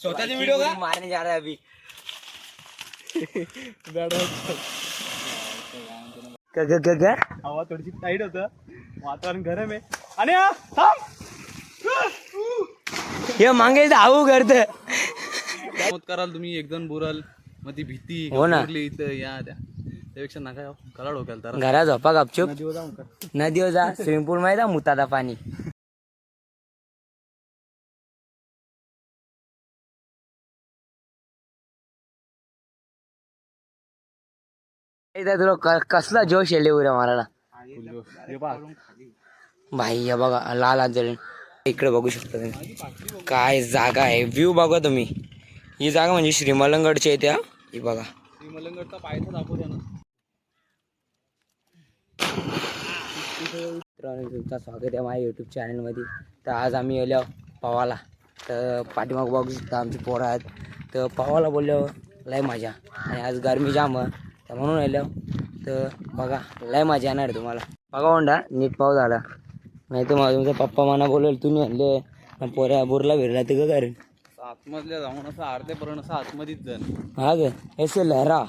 स्वतःचे व्हिडिओ का? मारने जा रहा है अभी. क्या क्या क्या क्या हवा थोडीशी टाईट होतं. वातावरण गरम आहे. आणि हा, थांब. हे मागे आऊ करत मत कराल तुम्ही एक जण बुराल. मग ती भीती हो ना. इथं या त्या. त्यापेक्षा नका यावं. करा डोक्याला तर. घरा झोपा गपचूप. नदीवर जा स्विमिंग पूल माहिती आहे मुतादा पाणी. इथं तुला क- कसला जोश येले उऱ्या मारायला? भाई हे बघा लाल आंजळी इकडे बघू शकता तुम्ही. काय जागा आहे. व्ह्यू बघा तुम्ही. ही जागा म्हणजे श्रीमलंगडची आहे त्या. ही बघा. मित्रांनो तुमचं स्वागत आहे माझ्या यूट्यूब चॅनलमध्ये तर आज आम्ही आलो पवाला. तर पाठीमाग बघू शकता आमची पोरं आहेत. तर पवाला बोललो लय मजा. आणि आज गरमी जाम आहे, तर म्हणून आलो तर बघा लय मजा येणार तुम्हाला. बघा होंडा नीट पाव झाला. नाही तर मग तुमचा पप्पा मना बोलेल तुम्ही आणले पोऱ्या बुरला का करेन असं आतमधल्या जाऊन असं अर्ध्यापर्यंत असं आतमध्येच जाण हा ग ऐसे लहरा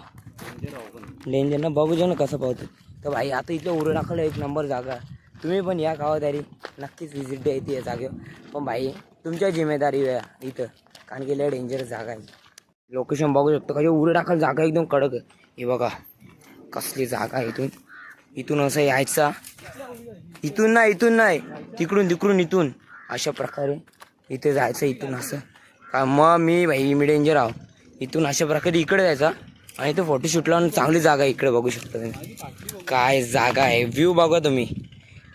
डेंजर ना बघू जा ना कसं पावतो तर भाई आता इथं उरं टाकलं एक नंबर जागा. तुम्ही पण या गावादारी. नक्कीच व्हिजिट द्यायची या जागेवर. पण भाई तुमच्या जिम्मेदारी आहे इथं. कारण की लय डेंजर जागा आहे. लोकेशन बघू शकतो. कशी उरं टाकलं जागा एकदम कडक आहे. हे बघा कसली जागा आहे इथून. इथून असं यायचा. इथून नाही इथून नाही. तिकडून तिकडून इथून. अशा प्रकारे इथे जायचं इथून असं. का मग मी भाई मी डेंजर आहो. इथून अशा प्रकारे इकडे जायचा. आणि इथे फोटोशूटला आणि चांगली जागा आहे इकडे बघू शकता तुम्ही. काय जागा आहे. व्ह्यू बघा तुम्ही.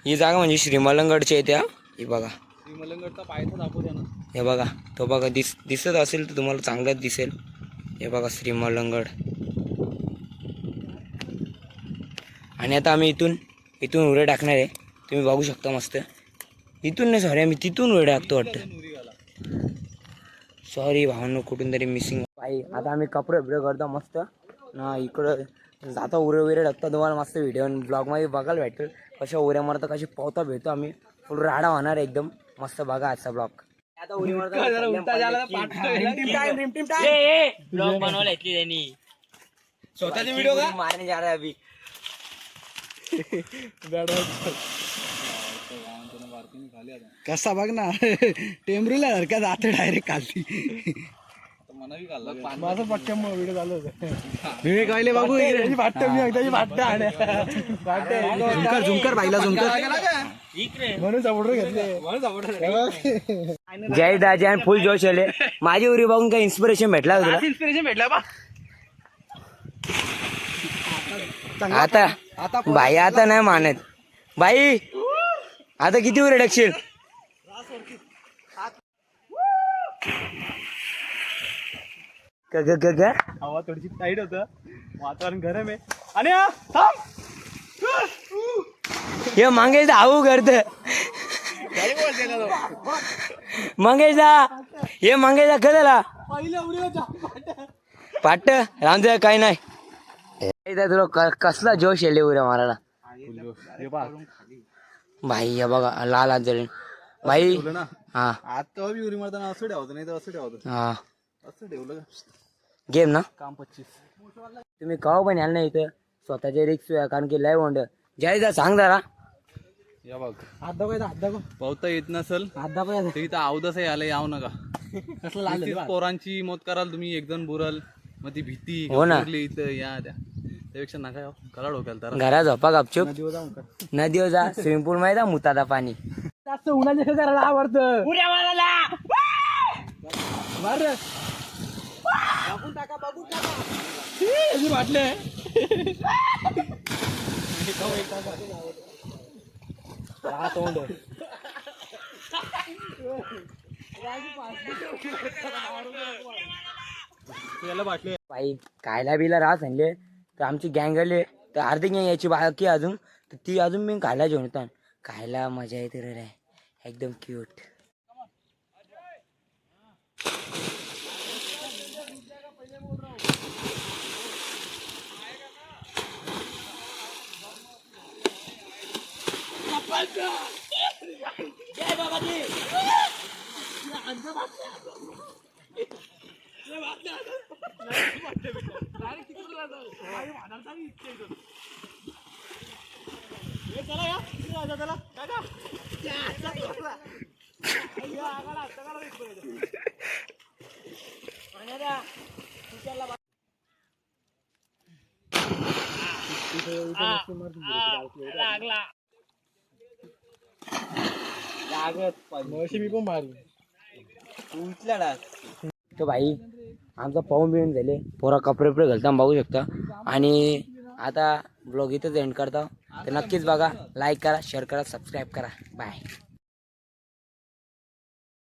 ही जागा म्हणजे श्रीमलंगडची आहे त्या. ही बघा. श्रीमलंगडचा ना हे बघा तो बघा दिस दिसत असेल तर तुम्हाला चांगलंच दिसेल. हे बघा श्रीमलंगड. आणि आता आम्ही इथून इथून उडे टाकणार आहे. तुम्ही बघू शकता मस्त. इथून नाही सॉरी आम्ही तिथून उडे टाकतो वाटतं. सॉरी भावांनो कुठून तरी मिसिंग बाई आता आम्ही कपडे बिपडे करतो मस्त. ना इकडं जाता उरे वगैरे टाकता. तुम्हाला मस्त व्हिडिओ ब्लॉगमध्ये बघायला भेटेल. कशा उऱ्या मारता कशी पावता भेटतो आम्ही. फुल राडा होणार एकदम. मस्त बघा आजचा ब्लॉग आता उडी ब्लॉग बनवला इथली त्यांनी. स्वतःचे व्हिडिओ का? मारने जा रहा है कसा बघ ना टेंबरीला हरकत जाते डायरेक्ट खाली माझं पटकन व्हिडिओ होतं. मी कायले बाबू त्याची फाटत मी एकदाची फाटत झुमकर झुमकर पाहिला झुमकर म्हणून सपोर्टर घेतले. जय दाजी आणि फुल जोश आले. माझी उरी बघून काही इन्स्पिरेशन भेटला तुला? इन्स्पिरेशन भेटला बा. आता आता बाई आता नाही मानत. बाई आता किती उरे? हवा थोडीशी टाईट होतं. वातावरण गरम आहे. आणि हा, थांब. हे मंगेश आऊ करत मंगेश दा हे मंगेश दा. पाट रामदेव काही नाही. इथं तुला क- कसला जोश येले उऱ्या मारायला? हे. भाई हे बघा लाल आंजळी भाई ना? हा. आता बी उरी मारताना असं ठेवतं नाही तर असं ठेवतं हा. असं ठेवलं गेम ना? काम पच्चीस. तुम्ही काव पण याल ना इथं. स्वतःचे रिक्स कारण की लय वंड जय जा सांग जरा. या बघ. हात दाखव इथं, हात दाखव पावता येत नसल हात दाखव इथं. अवदस आलं याव नका. कसलं पोरांची मत कराल तुम्ही एक जण बुराल मग ती भीती हो ना. इथं या त्या. त्यापेक्षा नका यावं. करा डोक्याला तर घरा झोपा गपचूप. नदीवर जा. स्विमिंग पूल माहिती आहे मुतादा पाणी. जास्त उन्हाच्या करायला आवडतं. उड्या मारायला. मार रे. बघून टाका बघून टाका. छी, याची वाटले. हा, तोंड. याला वाटले. बाई खायला बिला राहत आणले तर आमची गँग आली. तर अर्धी गँग यायची बाकी अजून. तर ती अजून मी खायला जेवण होता खायला मजा येते रे एकदम क्यूट बाबा 아유 화남상이 있지 이거 ये चला यार इधर आ जा चला काका क्या चला अय्या आगाला तगाला देख बघ आणि दा तुझ्याला लागला लागत पण मशी मी पण मारू तू उचला तर भाई आमचा पाहून बिहून झाले. पोरा कपडे उपडे घालता बघू शकता. आणि आता ब्लॉग इथंच एंड करता. तर नक्कीच बघा लाईक करा शेअर करा सबस्क्राईब करा. बाय